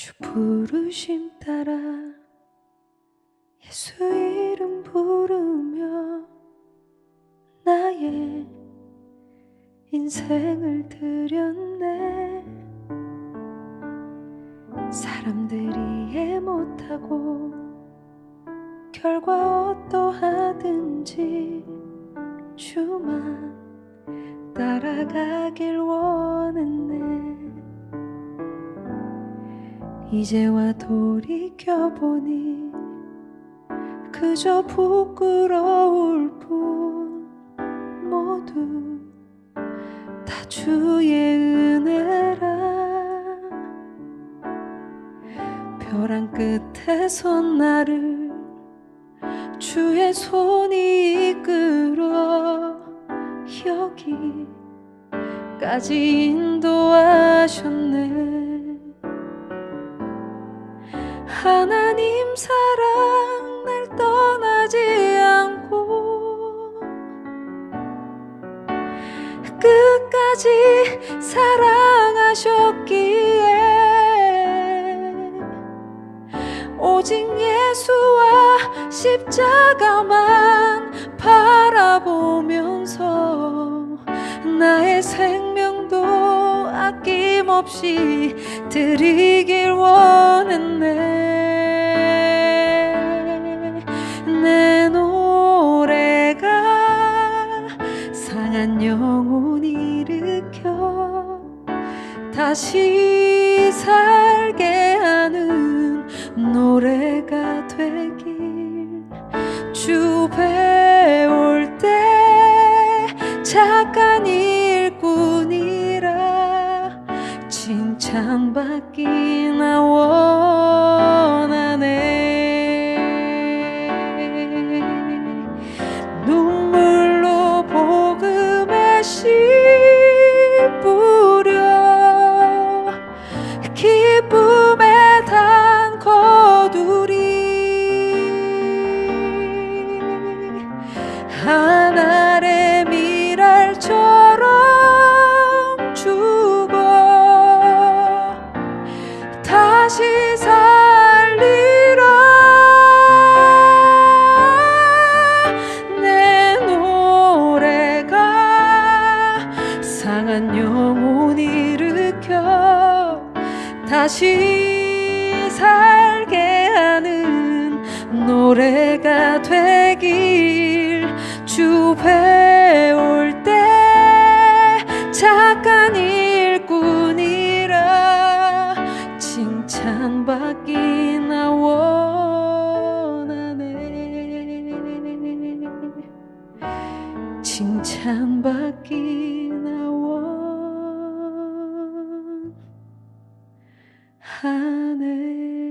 주 부르심 따라 예수 이름 부르며 나의 인생을 드렸네. 사람들이 이해 못하고 결과 어떠하든지 주만 따라가길 원했네 이제와 돌이켜보니 그저 부끄러울 뿐 모두 다 주의 은혜라. 벼랑 끝에서 나를 주의 손이 이끌어 여기까지 인도하셨네 하나님 사랑 날 떠나지 않고 끝까지 사랑하셨기에 오직 예수와 십자가만 바라보면서 나의 생명도 아낌없이 드리길 원했네 상한 영혼 일으켜 다시 살게 하는 노래가 되길 주 배울 때 착한 일꾼이라 칭찬받기 나 원하네 하늘의 미랄처럼 죽어 다시 살리라. 내 노래가 상한 영혼 일으켜 다시 살게 하는 노래가 되길 주 배울 때 착한 일꾼이라 칭찬받기 나 원하네. 칭찬받기 나 원하네